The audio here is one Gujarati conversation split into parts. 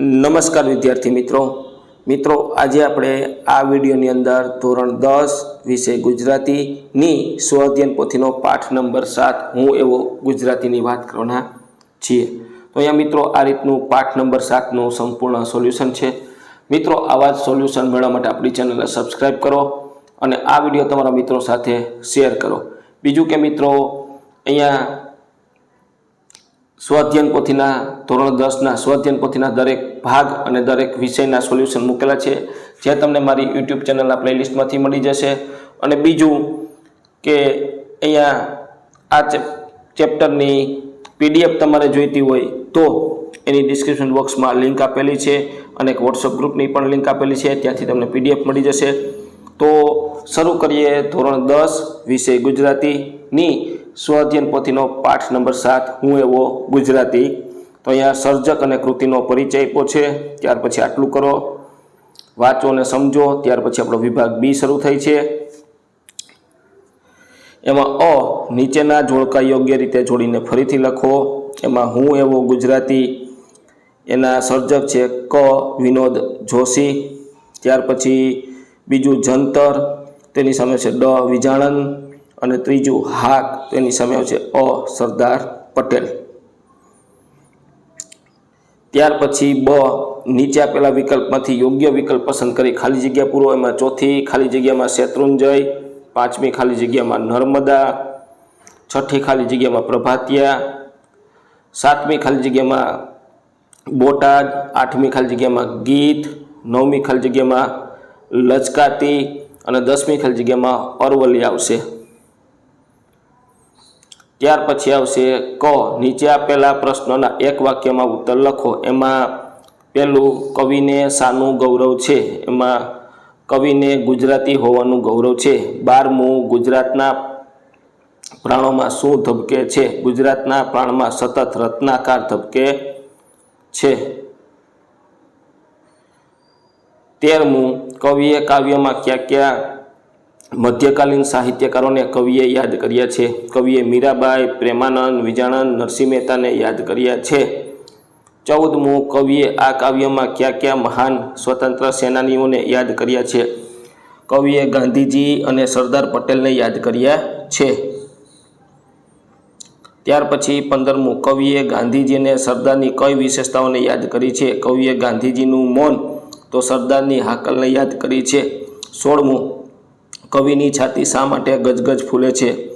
નમસ્કાર વિદ્યાર્થી મિત્રો. મિત્રો, આજે આપણે આ વિડીયોની અંદર ધોરણ દસ વિષય ગુજરાતીની સ્વઅધ્યયન પોથીનો પાઠ નંબર સાત. હું એવો ગુજરાતીની વાત કરવાના છીએ. તો અહીંયા મિત્રો, આ રીતનું પાઠ નંબર સાતનું સંપૂર્ણ સોલ્યુશન છે. મિત્રો, આવા જ સોલ્યુશન મેળવવા માટે આપણી ચેનલને સબસ્ક્રાઈબ કરો અને આ વીડિયો તમારા મિત્રો સાથે શેર કરો. બીજું કે મિત્રો, અહીંયા સ્વાધ્યયન પોથીના ધોરણ દસના સ્વાધ્યયન પોથીના દરેક ભાગ અને દરેક વિષયના સોલ્યુશન મૂકેલા છે. જે તમને મારી યુટ્યુબ ચેનલના પ્લેલિસ્ટમાંથી મળી જશે. અને બીજું કે અહીંયા આ ચેપ ચેપ્ટરની પીડીએફ તમારે જોઈતી હોય તો એની ડિસ્ક્રિપ્શન બોક્સમાં લિંક આપેલી છે અને એક વોટ્સઅપ ગ્રુપની પણ લિંક આપેલી છે. ત્યાંથી તમને પીડીએફ મળી જશે. તો શરૂ કરીએ ધોરણ દસ વિષય ગુજરાતીની. સ્વાધ્યયન પોથીનો પાઠ નંબર સાત, હું એવો ગુજરાતી. તો અહીંયા સર્જક અને કૃતિનો પરિચય આપ્યો છે. ત્યાર પછી આટલું કરો. વાંચો અને સમજો. ત્યાર પછી આપણો વિભાગ બી શરૂ થાય છે. એમાં અ નીચેના જોડકા યોગ્ય રીતે જોડીને ફરીથી લખો. એમાં હું એવો ગુજરાતી. એના સર્જક છે ક વિનોદ જોશી. ત્યાર પછી બીજું જંતર. તેની સામે છે ડ વિજાણન. અને ત્રીજું હાક, તેની સામે આવશે અ સરદાર પટેલ. ત્યાર પછી બ, નીચે આપેલા વિકલ્પમાંથી યોગ્ય વિકલ્પ પસંદ કરી ખાલી જગ્યા પૂરો એમાં ચોથી ખાલી જગ્યામાં શેત્રુંજય, પાંચમી ખાલી જગ્યામાં નર્મદા, છઠ્ઠી ખાલી જગ્યામાં પ્રભાતિયા, સાતમી ખાલી જગ્યામાં બોટાદ, આઠમી ખાલી જગ્યામાં ગીત, નવમી ખાલી જગ્યામાં લચકાતી અને દસમી ખાલી જગ્યામાં અરવલ્લી આવશે. ત્યાર પછી આવશે ક. નીચે આપેલા પ્રશ્નોના એક વાક્યમાં ઉત્તર લખો. એમાં પેલું કવિને શાનું ગૌરવ છે. એમાં કવિને ગુજરાતી હોવાનું ગૌરવ છે. બારમું, ગુજરાતના પ્રાણોમાં શું ધબકે છે? ગુજરાતના પ્રાણમાં સતત રત્નાકાર ધબકે છે. તેરમું, કવિએ કાવ્યમાં ક્યાં ક્યાં મધ્યકાલીન સાહિત્યકારોને કવિએ યાદ કર્યા છે. કવિએ મીરાબાઈ, પ્રેમાનંદ, વિજાણંદ, નરસિંહ મહેતાને યાદ કર્યા છે. ચૌદમું, કવિએ આ કાવ્યમાં ક્યાં ક્યાં મહાન સ્વતંત્ર સેનાનીઓને યાદ કર્યા છે. કવિએ ગાંધીજી અને સરદાર પટેલને યાદ કર્યા છે. ત્યાર પછી પંદરમું, કવિએ ગાંધીજીને સરદારની કઈ વિશેષતાઓને યાદ કરી છે? કવિએ ગાંધીજીનું મૌન તો સરદારની હાકલને યાદ કરી છે. સોળમું કવિની છાતી શા માટે ગજગજ ફૂલે છે?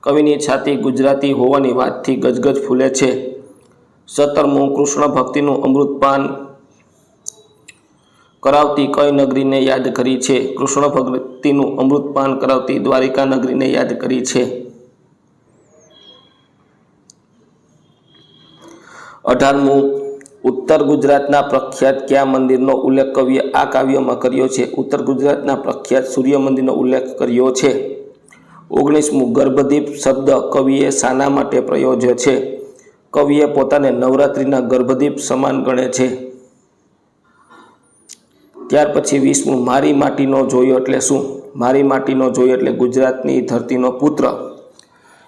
કવિની છાતી ગુજરાતી હોવાની વાતથી ગજગજ ફૂલે છે. સત્તરમું કૃષ્ણ ભક્તિનું અમૃતપાન કરાવતી કઈ નગરીને યાદ કરી છે? કૃષ્ણ ભક્તિનું અમૃતપાન કરાવતી દ્વારિકા નગરીને યાદ કરી છે. અઢારમું ઉત્તર ગુજરાતના પ્રખ્યાત કયા મંદિરનો ઉલ્લેખ કવિએ આ કાવ્યમાં કર્યો છે? ઉત્તર ગુજરાતના પ્રખ્યાત સૂર્ય મંદિરનો ઉલ્લેખ કર્યો છે. ઓગણીસમું ગર્ભદીપ શબ્દ કવિએ શાના માટે પ્રયોજ્ય છે. કવિએ પોતાને નવરાત્રિના ગર્ભદીપ સમાન ગણે છે. ત્યાર પછી વીસમું મારી માટીનો જોયો એટલે શું? મારી માટીનો જોયો એટલે ગુજરાતની ધરતીનો પુત્ર.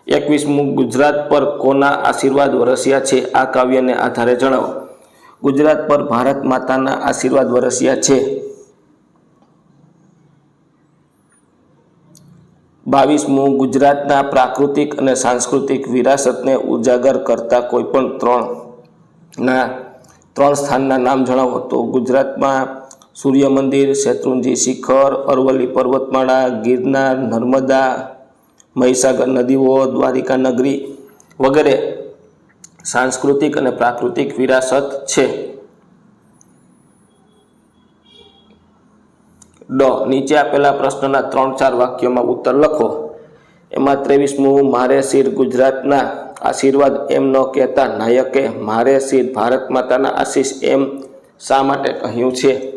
એકવીસમું ગુજરાત પર કોના આશીર્વાદ વરસ્યા છે? આ કાવ્યને આધારે જણાવો. ગુજરાત પર ભારત માતાના આશીર્વાદ વરસ્યા છે. બાવીસમું, ગુજરાતના પ્રાકૃતિક અને સાંસ્કૃતિક વિરાસતને ઉજાગર કરતા કોઈપણ ત્રણ ના ત્રણ સ્થાનના નામ જણાવો તો ગુજરાતમાં સૂર્ય મંદિર, શેત્રુંજી શિખર, અરવલ્લી પર્વતમાળા, ગિરનાર, નર્મદા, મહીસાગર નદીઓ, દ્વારિકા નગરી વગેરે સાંસ્કૃતિક અને પ્રાકૃતિક વિરાસત છે. ડ. નીચે આપેલા પ્રશ્નના ત્રણ ચાર વાક્યોમાં ઉત્તર લખો. એમાં ત્રેવીસમું, મારે શિર ગુજરાતના આશીર્વાદ એમ ન કહેતા નાયકે મારે શિર ભારત માતાના આશીષ એમ શા માટે કહ્યું છે?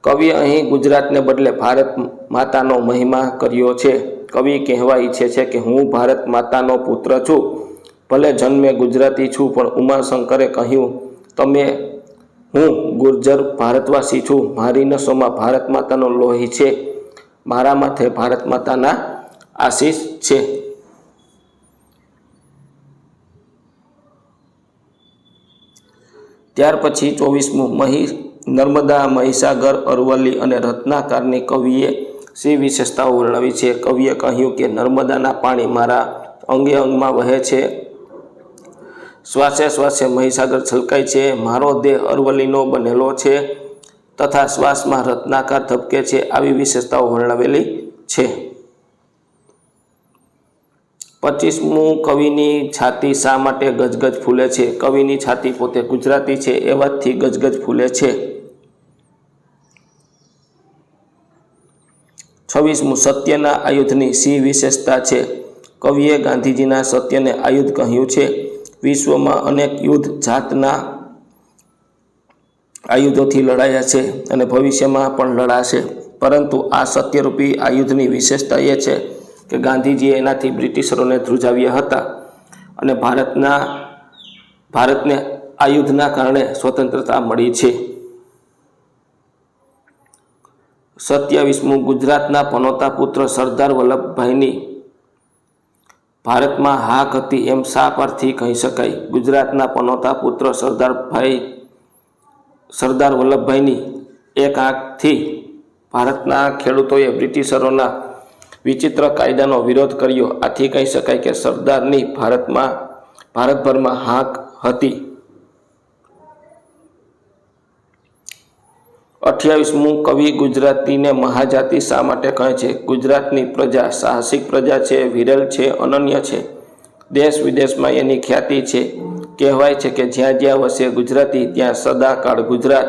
કવિ અહીં ગુજરાતને બદલે ભારત માતાનો મહિમા કર્યો છે. કવિ કહેવા ઈચ્છે છે કે હું ભારત માતાનો પુત્ર છું. ભલે જન્મે ગુજરાતી છું, પણ ઉમાશંકરે કહ્યું, તમે હું ગુર્જર ભારતવાસી છું. મારી નસોમાં ભારત માતાનો લોહી છે. મારા માથે ભારત માતાના આશીષ છે. ત્યાર પછી ચોવીસમું મહી, નર્મદા, મહીસાગર, અરવલ્લી અને રત્નાકારની કવિએ સી વિશેષતાઓ વર્ણવી છે? કવિએ કહ્યું કે, નર્મદાના પાણી મારા અંગે અંગમાં વહે છે. શ્વાસે શ્વાસે મહીસાગર છલકાય છે. મારો દેહ અરવલ્લીનો બનેલો છે તથા શ્વાસમાં રત્નાકાર ધબકે છે આવી વિશેષતાઓ વર્ણવેલી છે. પચીસમું કવિની છાતી શા માટે ગજગજ ફૂલે છે? કવિની છાતી પોતે ગુજરાતી છે, એ વાતથી ગજગજ ફૂલે છે. છવ્વીસમું સત્યના આયુધની સી વિશેષતા છે? કવિએ ગાંધીજીના સત્યને આયુધ કહ્યું છે. વિશ્વમાં અનેક યુદ્ધ જાતના આયુધોથી લડાયા છે અને ભવિષ્યમાં પણ લડાશે. પરંતુ આ સત્યરૂપી આયુધની વિશેષતા એ છે કે ગાંધીજીએ એનાથી બ્રિટિશરોને ધ્રુજાવ્યા હતા અને ભારતના, ભારતને આયુધના કારણે સ્વતંત્રતા મળી છે. સત્યાવીસમું ગુજરાતના પનોતા પુત્ર સરદાર વલ્લભભાઈની ભારતમાં હાક હતી એમ શા પરથી કહી શકાય? ગુજરાતના પનોતા પુત્ર સરદારભાઈ સરદાર વલ્લભભાઈની એક આંખથી ભારતના ખેડૂતોએ બ્રિટિશરોના વિચિત્ર કાયદાનો વિરોધ કર્યો. આથી કહી શકાય કે સરદારની ભારતમાં, ભારતભરમાં હાક હતી. અઠ્યાવીસમું કવિ ગુજરાતીને મહાજાતિ શા માટે કહે છે? ગુજરાતની પ્રજા સાહસિક પ્રજા છે, વિરલ છે, અનન્ય છે. દેશ વિદેશમાં એની ખ્યાતિ છે. કહેવાય છે કે જ્યાં જ્યાં વસે ગુજરાતી, ત્યાં સદાકાળ ગુજરાત.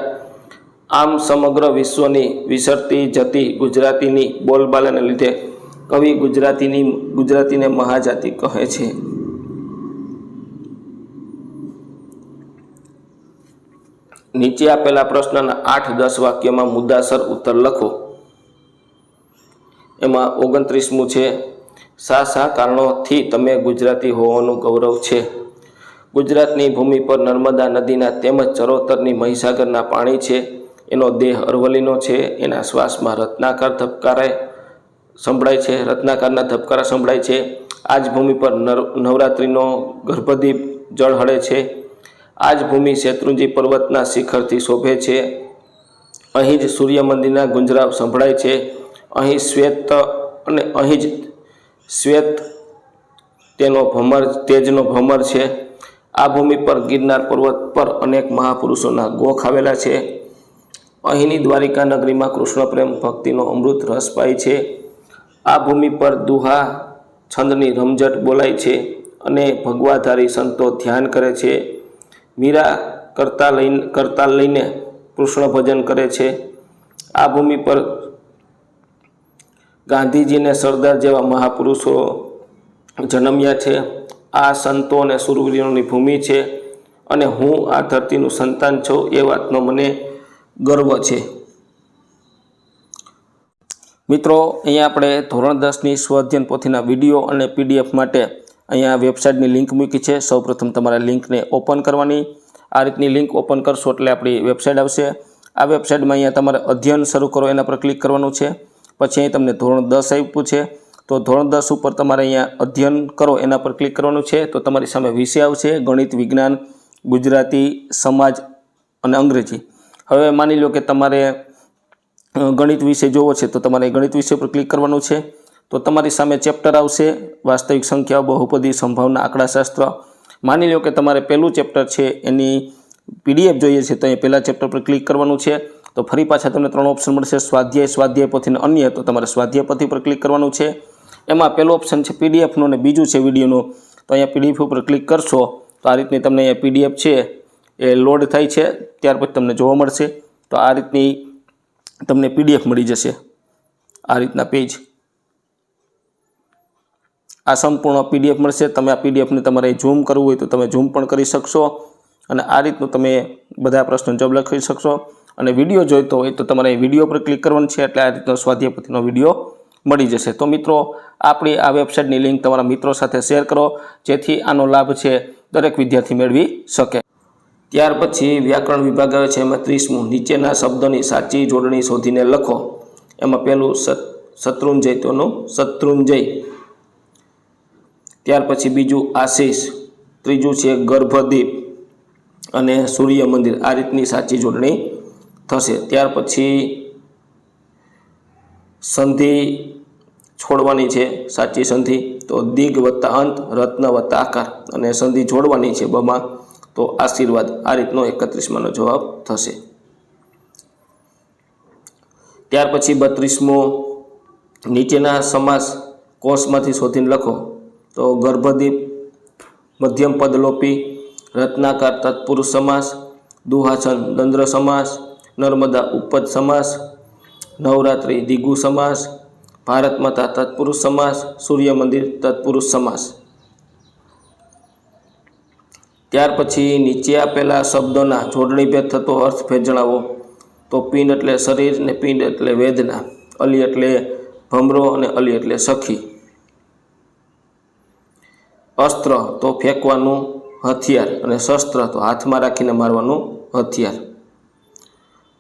આમ સમગ્ર વિશ્વની વિસરતી જતી ગુજરાતીની બોલબાલાને લીધે કવિ ગુજરાતીની, ગુજરાતીને મહાજાતિ કહે છે. નીચે આપેલા પ્રશ્નના આઠ દસ વાક્યમાં મુદ્દાસર ઉત્તર લખો. એમાં ઓગણત્રીસમું છે, શા શા કારણોથી તમે ગુજરાતી હોવાનું ગૌરવ છે? ગુજરાતની ભૂમિ પર નર્મદા નદીના તેમજ ચરોતરની મહીસાગરના પાણી છે, એનો દેહ અરવલીનો છે, એના શ્વાસમાં રત્નાકાર ધબકારે સંભળાય છે, રત્નાકારના ધબકારા સંભળાય છે. આ જ ભૂમિ પર નવરાત્રિનો ગર્ભદીપ જળ હળે છે. આ જ ભૂમિ શેત્રુંજી પર્વતના શિખરથી શોભે છે. અહીં જ સૂર્ય મંદિરના ગુંજરાવ સંભળાય છે. અહીં શ્વેત અને અહીં જ શ્વેત તેનો ભમર, તેજનો ભમર છે. આ ભૂમિ પર ગિરનાર પર્વત પર અનેક મહાપુરુષોના ગોખ આવેલા છે. અહીંની દ્વારિકા નગરીમાં કૃષ્ણ પ્રેમ ભક્તિનો અમૃત રસ પાય છે. આ ભૂમિ પર દુહા છંદની રમઝટ બોલાય છે અને ભગવાધારી સંતો ધ્યાન કરે છે. મીરા કરતા લઈને કરતા લઈને કૃષ્ણ ભજન કરે છે. આ ભૂમિ પર ગાંધીજીને સરદાર જેવા મહાપુરુષો જન્મ્યા છે. આ સંતો અને સુરવીરોની ભૂમિ છે અને હું આ ધરતીનું સંતાન છું એ વાતનો મને ગર્વ છે. મિત્રો, અહીંયા આપણે ધોરણ દસની સ્વાધ્યન પોથીના વીડિયો અને પીડીએફ માટે અહીંયા વેબસાઇટની લિંક મૂકી છે. સૌપ્રથમ તમારે લિંકને ઓપન કરવાની. આ રીતની લિંક ઓપન કરશો એટલે આપણી વેબસાઇટ આવશે. આ વેબસાઇટમાં અહીંયા તમારે અધ્યયન શરૂ કરો એના પર ક્લિક કરવાનું છે. પછી અહીં તમને ધોરણ દસ આપ્યું છે. તો ધોરણ દસ ઉપર તમારે અહીંયા અધ્યયન કરો એના પર ક્લિક કરવાનું છે. તો તમારી સામે વિષય આવશે. ગણિત, વિજ્ઞાન, ગુજરાતી, સમાજ અને અંગ્રેજી. હવે માની લો કે તમારે ગણિત વિષય જોવો છે તો તમારે ગણિત વિષય પર ક્લિક કરવાનું છે. તો તમારી સામે ચેપ્ટર આવશે. વાસ્તવિક સંખ્યાઓ, બહુપદી, સંભાવના, આંકડાશાસ્ત્ર. માની લો કે તમારે પહેલું ચેપ્ટર છે, એની પીડીએફ જોઈએ છે, તો એ પહેલાં ચેપ્ટર પર ક્લિક કરવાનું છે. તો ફરી પાછા તમને ત્રણ ઓપ્શન મળશે, સ્વાધ્યાય સ્વાધ્યાય પોથી અન્ય. તો તમારે સ્વાધ્યાય પોથી પર ક્લિક કરવાનું છે. એમાં પહેલું ઓપ્શન છે પીડીએફનું અને બીજું છે વિડીયોનું. તો અહીંયા પીડીએફ ઉપર ક્લિક કરશો, તો આ રીતની તમને અહીંયા પીડીએફ છે, એ લોડ થાય છે. ત્યાર પછી તમને જોવા મળશે. તો આ રીતની તમને પીડીએફ મળી જશે. આ રીતના પેજ. આ સંપૂર્ણ પીડીએફ મળશે. તમે આ પીડીએફને તમારે ઝૂમ કરવું હોય તો તમે ઝૂમ પણ કરી શકશો. અને આ રીતનું તમે બધા પ્રશ્નો જવાબ લખી શકશો. અને વીડિયો જોઈતો હોય તો તમારે વીડિયો પર ક્લિક કરવાનું છે એટલે આ રીતનો સ્વાધ્યાયપતિનો વીડિયો મળી જશે. તો મિત્રો, આપણી આ વેબસાઇટની લિંક તમારા મિત્રો સાથે શેર કરો, જેથી આનો લાભ છે દરેક વિદ્યાર્થી મેળવી શકે. ત્યાર પછી વ્યાકરણ વિભાગ આવે છે, એમાં ત્રીસમું. નીચેના શબ્દોની સાચી જોડણી શોધીને લખો. એમાં પહેલું શત્રુંજય તોનું શત્રુંજય. ત્યાર પછી બીજું આશીષ, ત્રીજું છે ગર્ભદીપ અને સૂર્ય મંદિર. આ રીતની સાચી જોડણી થશે. ત્યાર પછી સંધિ છોડવાની છે, સાચી સંધિ. તો દિગ વત્તા અંત, રત્ન વત્તા આકાર અને સંધિ જોડવાની છે બમાં. તો આશીર્વાદ. આ રીતનો એકત્રીસમાંનો જવાબ થશે. ત્યાર પછી બત્રીસમો, નીચેના સમાસ કોષમાંથી શોધીને લખો. તો ગર્ભદીપ, મધ્યમ પદલોપી, રત્નાકાર તત્પુરુષ સમાસ, દુહાસન દંદ્ર સમાસ, નર્મદા ઉપજ સમાસ, નવરાત્રિ દિગુ સમાસ, ભારત માતા તત્પુરુષ સમાસ, સૂર્ય મંદિર તત્પુરુષ સમાસ. ત્યાર પછી નીચે આપેલા શબ્દોના જોડણીભેદ થતો અર્થભેદ જણાવો. તો પિંડ એટલે શરીર ને પિંડ એટલે વેદના, અલી એટલે ભમરો અને અલી એટલે સખી. અસ્ત્ર તો ફેંકવાનું હથિયાર અને શસ્ત્ર તો હાથમાં રાખીને મારવાનું હથિયાર.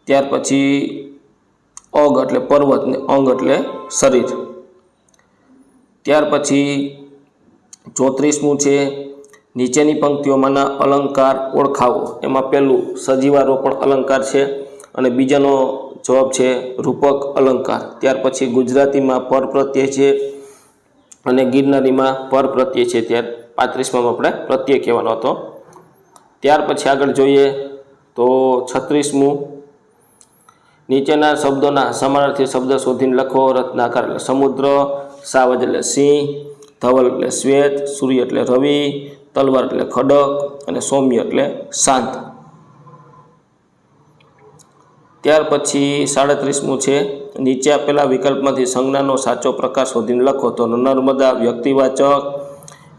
ત્યાર પછી અગ એટલે પર્વત ને અંગ એટલે શરીર. ત્યાર પછી ચોત્રીસમું છે નીચેની પંક્તિઓમાંના અલંકાર ઓળખાવો. એમાં પહેલું સજીવારોપણ અલંકાર છે અને બીજાનો જવાબ છે રૂપક અલંકાર. ત્યાર પછી ગુજરાતીમાં પર પ્રત્યય છે અને ગિરનારીમાં પર પ્રત્યય છે, ત્યાર પાંત્રીસમાં આપણે પ્રત્યય કહેવાનો હતો. ત્યાર પછી આગળ જોઈએ તો છત્રીસમું. નીચેના શબ્દોના સમાનાર્થી શબ્દ શોધીને લખો. રત્નાકાર એટલે સમુદ્ર સાવજ એટલે સિંહ, ધવલ એટલે શ્વેત, સૂર્ય એટલે રવિ, તલવાર એટલે ખડક, અને સૌમ્ય એટલે શાંત. ત્યાર પછી સાડત્રીસમું છે, નીચે આપેલા વિકલ્પમાંથી સંજ્ઞાનો સાચો પ્રકાર શોધીને લખો. તો નર્મદા વ્યક્તિવાચક,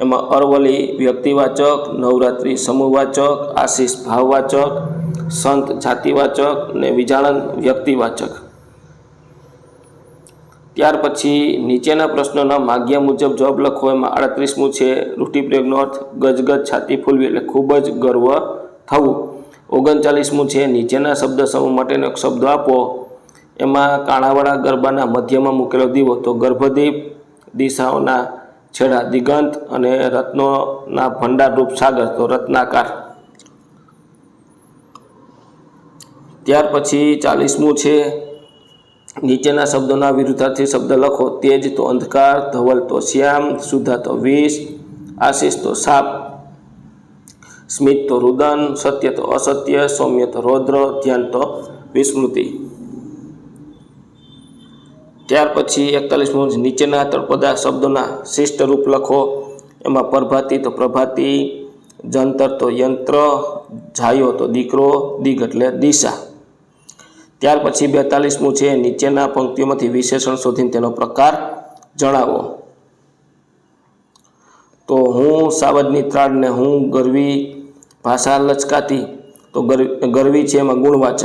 એમાં અરવલી વ્યક્તિવાચક, નવરાત્રિ સમૂહવાચક આશીષ ભાવવાચક, સંત જાતિવાચક ને વિજાણન વ્યક્તિવાચક. ત્યાર પછી નીચેના પ્રશ્નોના માગ્યા મુજબ જવાબ લખો. એમાં આડત્રીસમું છે રૂઢિપ્રયોગનો અર્થ ગજગજ છાતી ફૂલવી એટલે ખૂબ જ ગર્વ થવું. ઓગણચાલીસમું છે. નીચેના શબ્દ સમૂહ માટેનો એક શબ્દ આપો. એમાં કાણાવાળા ગરબાના મધ્યમાં મૂકેલો દીવો. તો ગર્ભદીપ દિશાઓના છેડા, દિગંત અને રત્નોના ભંડારરૂપ સાગર, તો રત્નાકાર. ત્યાર પછી ચાલીસમું છે. નીચેના શબ્દોના વિરુદ્ધાર્થી શબ્દ લખો. તેજ તો અંધકાર, ધવલ તો શ્યામ, સુધા તો વિષ, આશીષ તો સાપ. સ્મિત તો રુદન, સત્ય તો અસત્ય, સૌમ્ય તો રૌદ્ર, ધ્યાન તો વિસ્મૃતિ. ત્યાર પછી એકતાલીસમું નીચેના તળપદા શબ્દોના શિષ્ટ રૂપ લખો. એમાં પ્રભાતી તો પ્રભાતી, જંતર તો યંત્ર, જાયો તો દીકરો દિગ એટલે દિશા. ત્યાર પછી બેતાલીસમું છે નીચેના પંક્તિઓમાંથી વિશેષણ શોધીને તેનો પ્રકાર જણાવો. તો હું સાવજની ત્રાડને હું ગરવી ભાષા લચકાતી. તો ગરવી છે એમાં ગુણવાચક.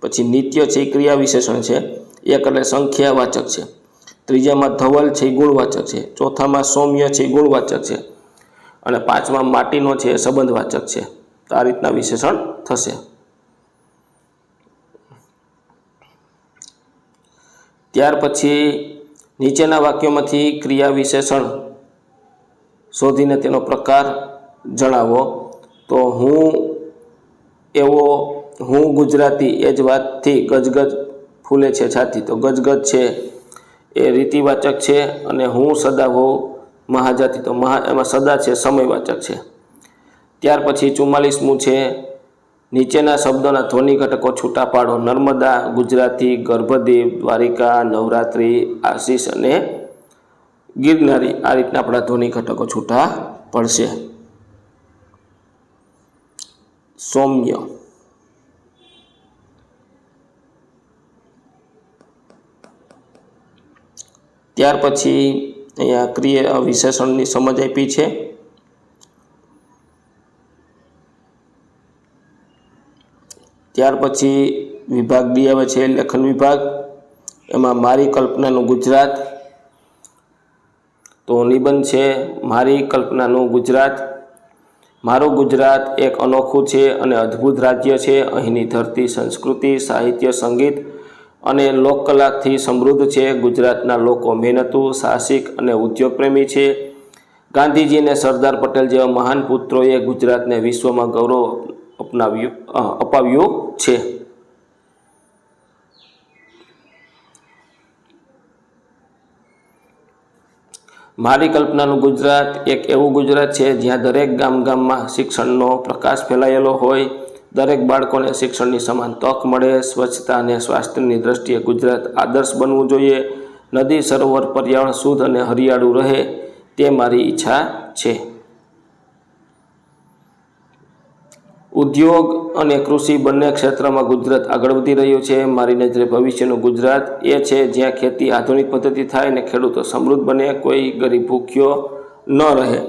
પછી નિત્ય છે એ ક્રિયા વિશેષણ છે. એક એટલે સંખ્યાવાચક છે. ત્રીજામાં ધવલ છે એ ગુણવાચક છે. ચોથામાં સૌમ્ય છે એ ગુણવાચક છે. અને પાંચમાં માટીનો છે એ સંબંધવાચક છે. તો આ રીતના વિશેષણ થશે. ત્યાર પછી નીચેના વાક્યોમાંથી ક્રિયા વિશેષણ શોધીને તેનો પ્રકાર જણાવો. તો હું એવો, હું ગુજરાતી એ જ વાતથી ગજગજ ફૂલે છે છાતી. તો ગજગજ છે એ રીતિવાચક છે અને હું સદા હોઉં મહાજાતિ. તો મહા, એમાં સદા છે, સમયવાચક છે. ત્યાર પછી ચુમ્માલીસમું છે, નીચેના શબ્દોના ધ્વનિ ઘટકો છૂટા પાડો. નર્મદા, ગુજરાતી, ગર્ભદેવ, દ્વારિકા, નવરાત્રિ, આશીષ અને ગિરનારી આ રીતના આપણા ધ્વનિ ઘટકો છૂટા પડશે. સૌમ્ય. ત્યાર પછી અહીંયા ક્રિયા વિશેષણની સમજ આપી છે. ત્યાર પછી વિભાગ ડી આવે છે, લેખન વિભાગ. એમાં મારી કલ્પનાનું ગુજરાત. તો નિબંધ છે, મારી કલ્પનાનું ગુજરાત. મારું ગુજરાત એક અનોખું છે અને અદ્ભુત રાજ્ય છે. અહીંની ધરતી સંસ્કૃતિ, સાહિત્ય, સંગીત અને લોકકલાથી સમૃદ્ધ છે. ગુજરાતના લોકો મહેનતુ, સાહસિક અને ઉદ્યોગપ્રેમી છે. ગાંધીજી અને સરદાર પટેલ જેવા મહાન પુત્રોએ ગુજરાતને વિશ્વમાં ગૌરવ અપનાવ્યું અપાવ્યું છે. મારી કલ્પનાનું ગુજરાત એક એવું ગુજરાત છે જ્યાં દરેક ગામ ગામમાં શિક્ષણનો પ્રકાશ ફેલાયેલો હોય, દરેક બાળકોને શિક્ષણની સમાન તક મળે, સ્વચ્છતા અને સ્વાસ્થ્યની દ્રષ્ટિએ ગુજરાત આદર્શ બનવું જોઈએ, નદી સરોવર પર્યાવરણ શુદ્ધ અને હરિયાળું રહે તે મારી ઈચ્છા છે. ઉદ્યોગ અને કૃષિ બંને ક્ષેત્રમાં ગુજરાત આગળ વધી રહ્યું છે. મારી નજરે ભવિષ્યનું ગુજરાત એ છે જ્યાં ખેતી આધુનિક પદ્ધતિ થાય અને ખેડૂતો સમૃદ્ધ બને, કોઈ ગરીબ ભૂખ્યો ન રહે.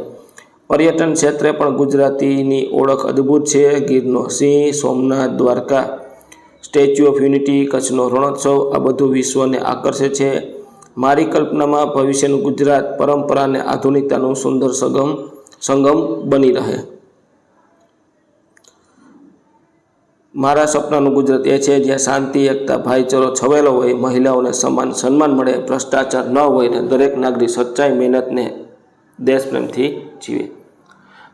પર્યટન ક્ષેત્રે પણ ગુજરાતીની ઓળખ અદ્ભુત છે. ગીરનો સિંહ, Somnath, Dwarka, statue of unity, કચ્છનો રણોત્સવ, આ બધું વિશ્વને આકર્ષે છે. મારી કલ્પનામાં ભવિષ્યનું ગુજરાત પરંપરા અને આધુનિકતાનું સુંદર સંગમ સંગમ બની રહે. મારા સપનાનું ગુજરાત એ છે, જ્યાં શાંતિ, એકતા, ભાઈચારો છવેલો હોય, મહિલાઓને સમાન સન્માન મળે, ભ્રષ્ટાચાર ન હોય ને દરેક નાગરિક સચ્ચાઈ, મહેનતને દેશપ્રેમથી જીવે.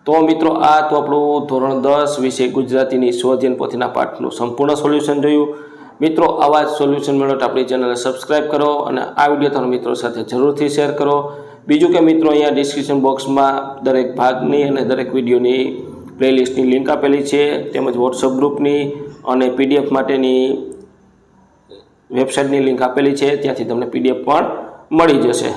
તો મિત્રો, આ તો આપણું ધોરણ દસ વિશે ગુજરાતીની સ્વધ્યન પોથીના પાઠનું સંપૂર્ણ સોલ્યુશન જોયું. મિત્રો, આવા જ સોલ્યુશન મેળવટ આપણી ચેનલને સબસ્ક્રાઈબ કરો અને આ વીડિયો તમારા મિત્રો સાથે જરૂરથી શેર કરો. બીજું કે મિત્રો, અહીંયા ડિસ્ક્રિપ્શન બોક્સમાં દરેક ભાગની અને દરેક વિડીયોની પ્લેલિસ્ટની લિંક આપેલી છે, તેમજ વોટ્સઅપ ગ્રુપની અને પીડીએફ માટેની વેબસાઇટની લિંક આપેલી છે, ત્યાંથી તમને પીડીએફ પણ મળી જશે.